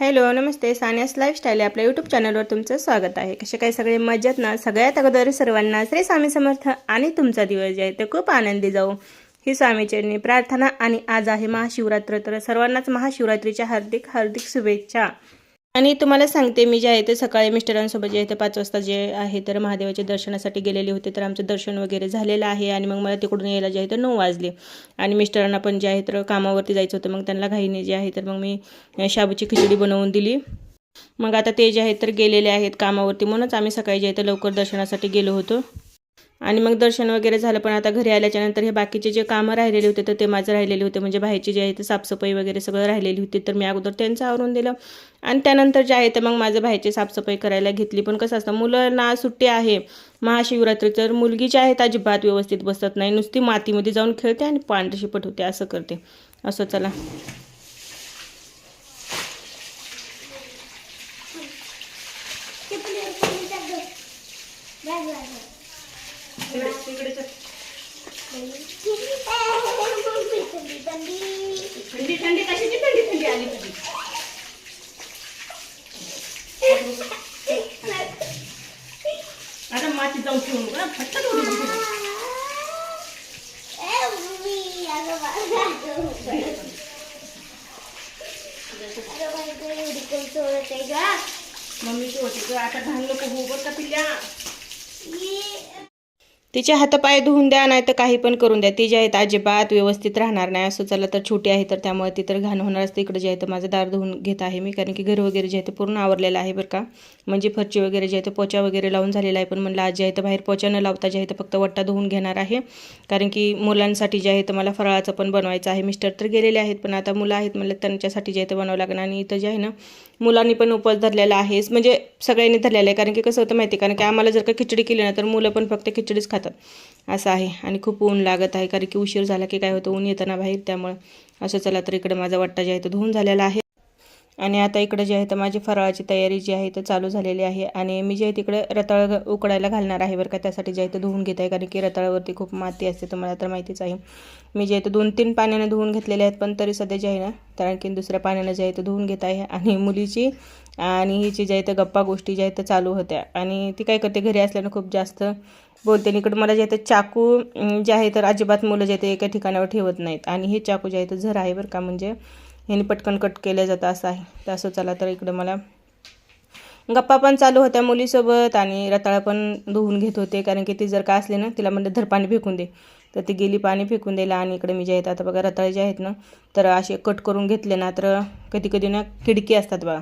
Hello नमस्ते. Sania's lifestyle आपल्या YouTube चॅनलवर तुमचं स्वागत आहे. कसे काय सगळे? मजेत ना? सगळ्यात अगोदर सर्वांना श्री स्वामी समर्थ आणि तुमचा दिवस जे आहे ते खूप आनंदी जाऊ. ही स्वामीचरणी प्रार्थना आणि आज आहे महाशिवरात्र. तर सर्वांनाच महाशिवरात्रीच्या हार्दिक हार्दिक शुभेच्छा. आणि तुम्हाला सांगते मी जे आहे ते सकाळी मिस्टरांसोबत जे आहे ते पाच वाजता जे आहे तर महादेवाच्या दर्शनासाठी गेलेले होते. तर आमचं दर्शन वगैरे झालेलं आहे आणि मग मला तिकडून यायला जे आहे तर नऊ वाजले. आणि मिस्टरांना पण जे आहे तर कामावरती जायचं होतं. मग त्यांना घाईने जे आहे तर मग मी शाबूची खिचडी बनवून दिली. मग आता ते जे आहेत तर गेलेले आहेत कामावरती. म्हणूनच आम्ही सकाळी जे आहे तर लवकर दर्शनासाठी गेलो होतो. आणि मग दर्शन वगैरे झालं पण आता घरी आल्याच्यानंतर हे बाकीचे जे कामं राहिलेले होते तर ते माझं राहिलेले होते. म्हणजे बाहेरची जे आहे ते साफसफाई वगैरे सगळं राहिलेली होती तर मी अगोदर त्यांचं आवरून दिलं. आणि त्यानंतर जे आहे ते मग माझं बाहेरची साफसफाई करायला घेतली. पण कसं असतं मुलांना सुट्टी आहे महाशिवरात्री तर मुलगी जी आहे अजिबात व्यवस्थित बसत नाही. नुसती मातीमध्ये जाऊन खेळते आणि पांढरी शिपट होते असं करते. असं चला. थंडी थंडी कशाची थंडी थंडी आली तुझी आता माती जाऊन ठेवू नका फटकन उडी दिली. मम्मीची होती ग आता घाण नको होऊ बरं का पिल्ल्या तिचे हातपाय धुवून द्या नाही तर काही पण करून द्या. ती जे आहेत अजिबात व्यवस्थित राहणार नाही. असं चला तर छोटी आहे तर त्यामुळे ती तर घाण होणारच तर इकडे जे आहे तर माझं दार धुवून घेत आहे मी कारण की घर वगैरे जे आहे ते पूर्ण आवरलेलं आहे बरं का. म्हणजे फरची वगैरे जे आहे ते पोचा वगैरे लावून झालेला आहे पण म्हणलं आज जे आहे तर बाहेर पोचा न लावता जे आहे तर फक्त वट्टा धुवून घेणार आहे. कारण की मुलांसाठी जे आहे तर मला फराळाचं पण बनवायचं आहे. मिस्टर तर गेलेले आहेत पण आता मुलं आहेत म्हणलं त्यांच्यासाठी जे आहे ते बनावं लागणार. आणि इथं जे आहे ना मुलांनी पण उपवास धरलेला आहे म्हणजे सगळ्यांनी धरलेला आहे. कारण की कसं होतं माहिती आहे कारण की आम्हाला जर का खिचडी केली ना तर मुलं पण फक्त खिचडीच खातात. असं आहे. आणि खूप ऊन लागत आहे. कारण की उशीर झाला की काय होतं? ऊन येतं ना बाहेर. त्यामुळं असं चला तर इकडे माझा वाट्टा जे आहे तो धुवून झालेला आहे. आणि आता इकडे जे आहे तर माझी फराळाची तयारी जी आहे तर चालू झालेली आहे आणि मी जे आहे तिकडे रताळ उकडायला घालणार आहे बरं का त्यासाठी जे आहे तर धुवून घेत आहे कारण की रताळावरती खूप माती असते तुम्हाला तर माहितीच आहे मी जे आहे तर दोन तीन पाण्याने धुवून घेतलेले आहेत पण तरी सध्या जे आहे ना तर आणखीन दुसऱ्या पाण्यानं जे आहे तर धुवून घेत आहे आणि मुलीची आणि हिची जे आहे तर गप्पा गोष्टी ज्या आहेत चालू होत्या आणि ती काय करते घरी असल्यानं खूप जास्त बोलते आणि इकडं मला जे आहे ते चाकू जे आहे तर अजिबात मुलं जे आहे ते एका ठिकाणावर ठेवत नाहीत आणि हे चाकू जे आहे तर झर आहे बरं का म्हणजे ह्याने पटकन कट केलं जातं असं आहे. तर असं चला तर इकडं मला गप्पा पण चालू होत्या मुलीसोबत आणि रताळा पण धुवून घेत होते. कारण की ती जर का असली ना तिला म्हणलं धर पाणी फेकून दे. तर ती गेली पाणी फेकून द्यायला आणि इकडे मी जे आहेत आता बघा रताळे जे आहेत ना तर असे कट करून घेतले ना तर कधी कधी ना खिडकी असतात बघा.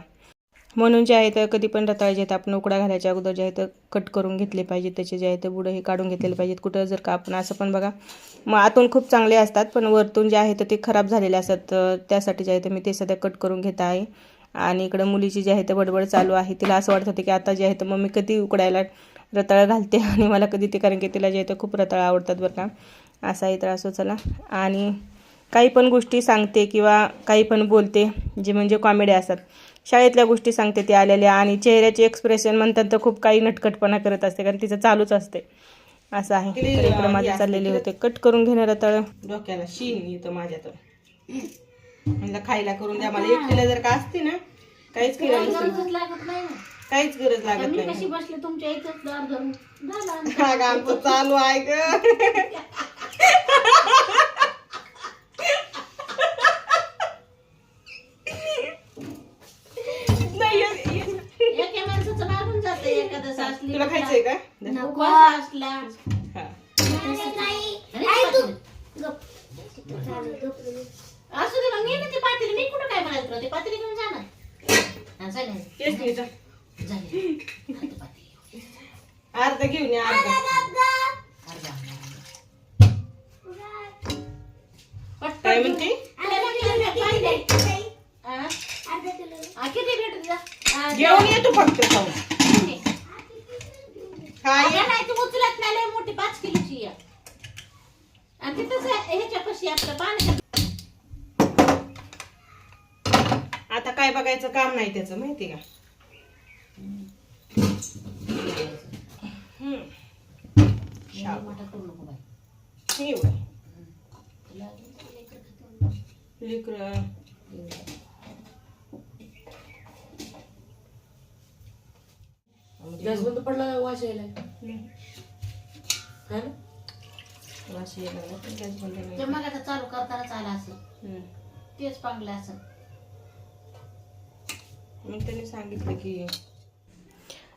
म्हणून जे आहे तर कधी पण रताळे जे आहेत आपण उकडा घालायच्या अगोदर जे आहे तर कट करून घेतले पाहिजे त्याचे जे आहे ते बुडं हे काढून घेतलेले पाहिजेत. कुठं जर का आपण असं पण बघा मग आतून खूप चांगले असतात पण वरतून जे आहे तर ते खराब झालेले असतात. तर त्यासाठी जे आहे तर मी ते सध्या कट करून घेत आहे. आणि इकडं मुलीची जी आहे तर बडबड चालू आहे. तिला असं वाटत होतं की आता जे आहे तर मग मी कधी उकडायला रताळं घालते आणि मला कधी ते कारण की तिला जे आहे तर खूप रताळा आवडतात बरं का. असं आहे तर असं चला. आणि काही पण गोष्टी सांगते किंवा काही पण बोलते जे म्हणजे कॉमेडी असतात. शाळेतल्या गोष्टी सांगते ती आलेल्या आणि चेहऱ्याचे एक्सप्रेशन म्हणतात तर खूप काही नटखटपणा करत असते कारण तिचं चालूच असते. असं आहे. माझे चाललेले होते. कट करून घेणार तळ डोक्याला शीन येतं माझ्या तर म्हणलं खायला करून द्या मला एकटीला जर का असते ना काहीच गरजच लागत नाही ना. काहीच गरज लागत मी नाही. कशी बसले तुमच्या इथंच दार धरून. झालं. अगं, आमचं चालू आहे ग नाही, ये- ये- एका माणसाचं मागून असली तुला खायचंय का नको असला हा. असू दे मग मी ना ती पातेली मी कुठं काय म्हणायचं तुला? ती पातेली घेऊन जा ना हा, जा ना. तेच मी जा. जा ना. हा, ती पातेली. अर्धा घेऊन या अर्धा. काय म्हणते अरे मग तिला मी पाहिजे. हा? किती भेटत घेऊन ये तू फक्त खाऊन किती? हा ये. अगं नाही, तू उचलत नाही, लय मोठी पाच किलोची आहे. आणि तिथंच ह्याच्या पाशी आपलं पाण्याच्या आता काय बघायचं काम नाही त्याचं माहिती का हम्म. मोठा करू नको बाई. बघ. तुला लेकरं एवढं. गॅस बंद पडला वास यायला है ना? वास यायला लागला, पण गॅस बंद नाही. ते मला तर चालू करताना चाला असं हम्म. तेच पांगलं असं मग त्यांनी सांगितलं की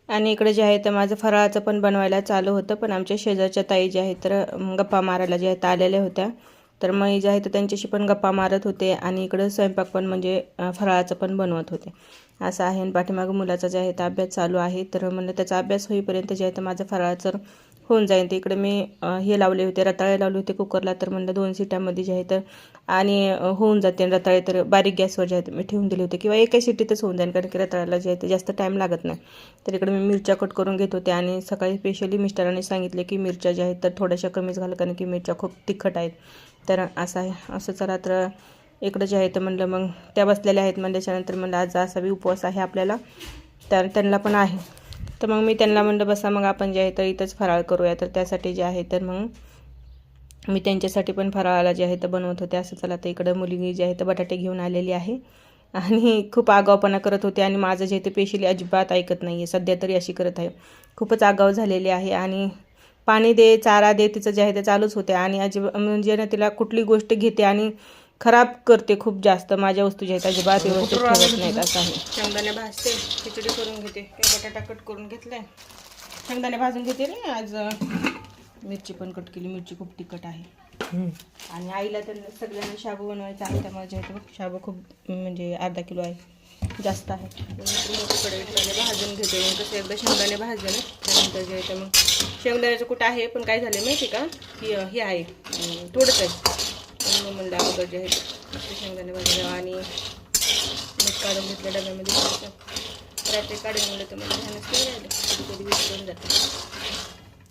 आणि इकडे जे आहे तर माझं फराळाचं पण बनवायला चालू होतं पण आमच्या शेजारच्या ताई ज्या आहेत तर गप्पा मारायला ज्या आहेत आलेल्या होत्या. तर मग जे आहे तर त्यांच्याशी पण गप्पा मारत होते आणि इकडं स्वयंपाक पण म्हणजे अं, फराळाचं पण बनवत होते. असं आहे. आणि पाठीमागं मुलाचा जे आहे तर अभ्यास चालू आहे. तर म्हणलं त्याचा अभ्यास होईपर्यंत जे आहे तर माझं तर होऊन जाईल तर इकडे मी हे लावले होते रताळे लावले होते कुकरला. तर म्हणलं दोन सिट्यामध्ये जे आहे तर आणि होऊन जाते. आणि रताळे तर बारीक गॅसवर जे आहे मी ठेवून दिले होते. किंवा एका सिटीतच होऊन जाईल कारण की रताळ्याला जे आहे ते जास्त टाईम लागत नाही. तर इकडे मी मिरच्या कट करून घेत होते. आणि सकाळी स्पेशली मिस्टरांनी सांगितले की मिरच्या ज्या आहेत तर थोड्याशा कमीच घाल कारण की मिरच्या खूप तिखट आहेत. तर असं आहे. असं चला तर इकडं जे आहे तर म्हणलं मग त्या बसलेल्या आहेत. मग त्याच्यानंतर म्हणलं आज असा बी उपवास आहे आपल्याला. तर त्यांना पण आहे. तर मग मी त्यांना म्हणलं बसा मग आपण जे आहे तर इथंच फराळ करूया. तर त्यासाठी जे आहे तर मग मी त्यांच्यासाठी पण फराळाला जे आहे तर बनवत होते. असं चला तर इकडं मुलगी जी आहे तर बटाटे घेऊन आलेली आहे. आणि खूप आगावपणा करत होते. आणि माझं जे आहे ते पेशली अजिबात ऐकत नाही आहे सध्या तरी अशी करत आहे. खूपच आगाव झालेली आहे. आणि पाणी दे चारा दे तिचं जे आहे ते चालूच होते. आणि अजिबा म्हणजे ना तिला कुठली गोष्ट घेते आणि खराब करते खूप जास्त. माझ्या वस्तू ज्या आहेत अजिबात व्यवस्थित ठेवत नाहीत असं आहे. शेंगदाणे भाजते खिचडी करून घेते. काय बटाटा कट करून घेतलाय. शेंगदाणे भाजून घेते रे आज मिरची पण कट केली. मिरची खूप तिखट आहे. आणि आईला तर सगळ्यांना शाबू बनवायचा आहे. त्यामुळे जे शाबू खूप म्हणजे अर्धा किलो आहे. जास्त आहे. भाजून घेते कसं एकदा शेंगदाणे भाजले ना त्यानंतर जे मग शेंगदाण्याचं कुठं आहे पण काय झालं माहिती का? की हे आहे. थोडंच आहे. म्हणून मग म्हणलं अगोदर जे ते शेंगदाणे भाजले आणि मीठ काढून घेतलं डब्यामध्ये रात्री काढून म्हणलं तर मला ध्यानच नाही राहिलं. कधी कधी विसरून जातं.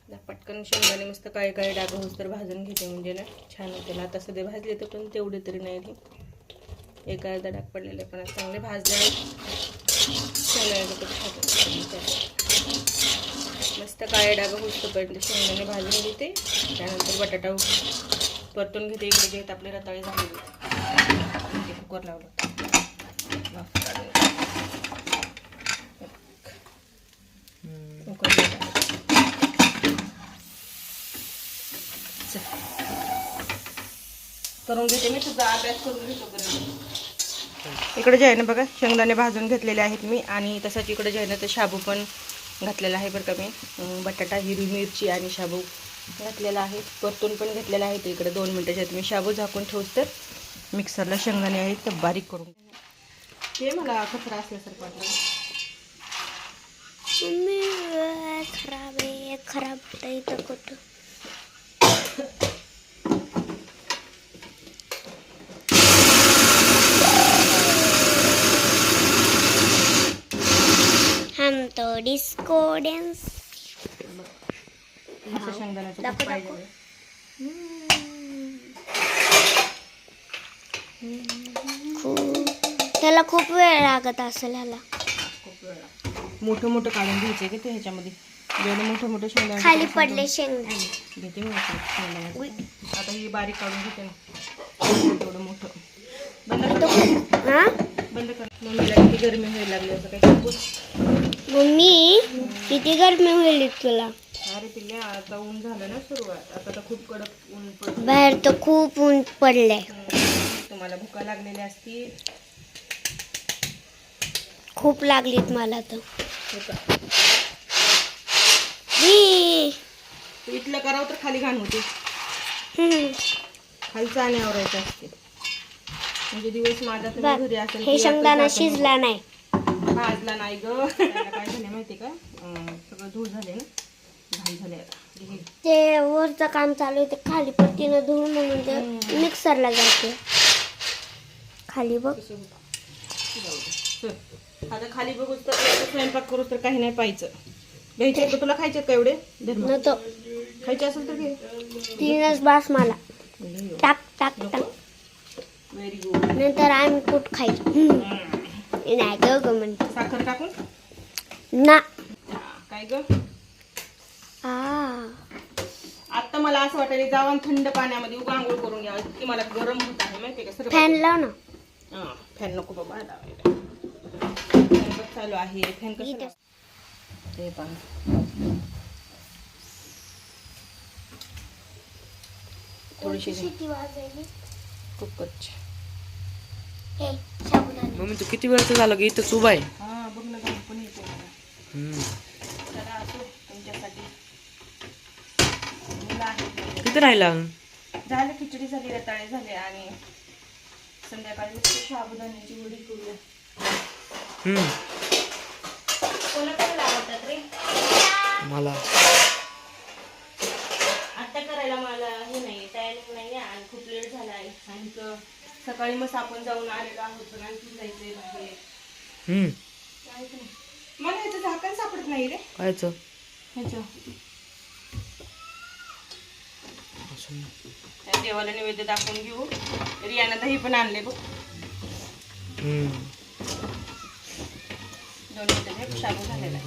ला पटकन शेंगदाणे मस्त काळे काही डाग होस तर भाजून घेते म्हणजे ना छान होते. ना आता सध्या भाजले तर पण तेवढे तरी नाही ते एक अर्धा डाग पडलेले पण चांगले भाजले आहेत. मस्त काळे डाग होत पर्यंत शेंगदाणे भाजून घेते. त्यानंतर बटाटा परतून घेते इकडे घेत आपले रताळे झाले. कुकर लावलं. कुकर करून घेते मी तुझा अभ्यास करून घेतो इकडे जे आहे ना बघा शेंगदाणे भाजून घेतलेले आहेत मी आणि तसंच इकडे जे आहे ना ते शाबू पण घातलेला आहे बरं का मी. बटाटा हिरवी मिरची आणि शाबू. घातलेला आहे. परतून पण घेतलेला आहे. ते इकडे दोन मिनटाच्या आत मी शाबू झाकून ठेवस तर मिक्सरला शेंगदाणे आहेत तर बारीक करून. ते मला कचरा असल्यासारखं वाटलं खराब आहे. खराब आहे तर कुठं? हम तो डिस्को डेन्स असं शेंगदाण्याचं खूप पाहिजे खूप त्याला खूप वेळ लागत असेल ह्याला खूप वेळा मोठं मोठं काढून घ्यायचं की ते ह्याच्यामध्ये जेवढं मोठं मोठं शेंगदाणे खाली पडले शेंगदाणे घेते मी आता ही बारीक काढून घेते ना तेवढं मोठं बंद कर हा बंद कर मम्मीला किती गरमी व्हायला लागली असं सांगू? मम्मी किती गरमी होईल तुला अरे पिल्ल्या आता ऊन झालं ना सुरुवात. आता तर खूप कडक ऊन पडत बाहेर तर खूप ऊन पडलंय. तुम्हाला भुका लागलेल्या असतील. खूप लागलीत मला तर. हो ही. तू इथलं करावं तर खाली घाण होते. हम्म. खालचं आणि आवरायचं असते. म्हणजे दिवस माझा तुम्ही घरी असेल हे की शेंगदाणा शिजला नाही. भाजला नाही ग. त्याला काय झालं माहिती का? अं, सगळं धूळ झाले ना. घाण झाले आता. ते वरचं काम चालू आहे ते खाली पट्टीनं धुवून म्हणून ते मिक्सरला जाते. खाली बघ. आता खाली बघूच तर स्वयंपाक करूच तर काही नाही पाहिजे घ्यायचे का तुला खायचे का एवढे? खायचे असेल तर घे. तीनच बास मला टाक टाक टाक. व्हेरी गुड नंतर आम्ही कुठ खायचो. नाही ग म्हणते. साखर टाकून? ना. काय ग? आता मला असं वाटायला जावं आणि थंड पाण्यामध्ये उगा आंघोळ करून घ्यावं. की मला गरम होत आहे माहिती का? सर फॅन लाव ना. हा फॅन नको बाबा लावायला फॅन बघ चालू आहे. फॅन कसं इथं. हे थोडीशी हे साबुदाणे मम्मी तू किती वेळचं झालं की इथंच उभा आहे हा बघ ना गाणं पण येते मला हम्म. चला असो तुमच्यासाठी मुलं आहेत माझे. किती राहिला? झालं खिचडी झाली रताळे झाले आणि संध्याकाळी साबुदाण्याची करूया. कोणा कोणाला आवडतात रे? मला. आता करायला मला हे नाही टायमिंग नाही आहे आणि खूप लेट झाला आहे. आणि क- सकाळी मग आपण जाऊन आलेलो आहोत पण आणखी जायचंय बाहेर. हम्म. जायचं नाही. मला ह्याचं झाकण सापडत नाही रे. कायचं ह्याचं असं. त्या देवाला नैवेद्य दाखवून घेऊ. रियानं दही पण आणले बघ. दोन मिनिटं हे शाबू झालेला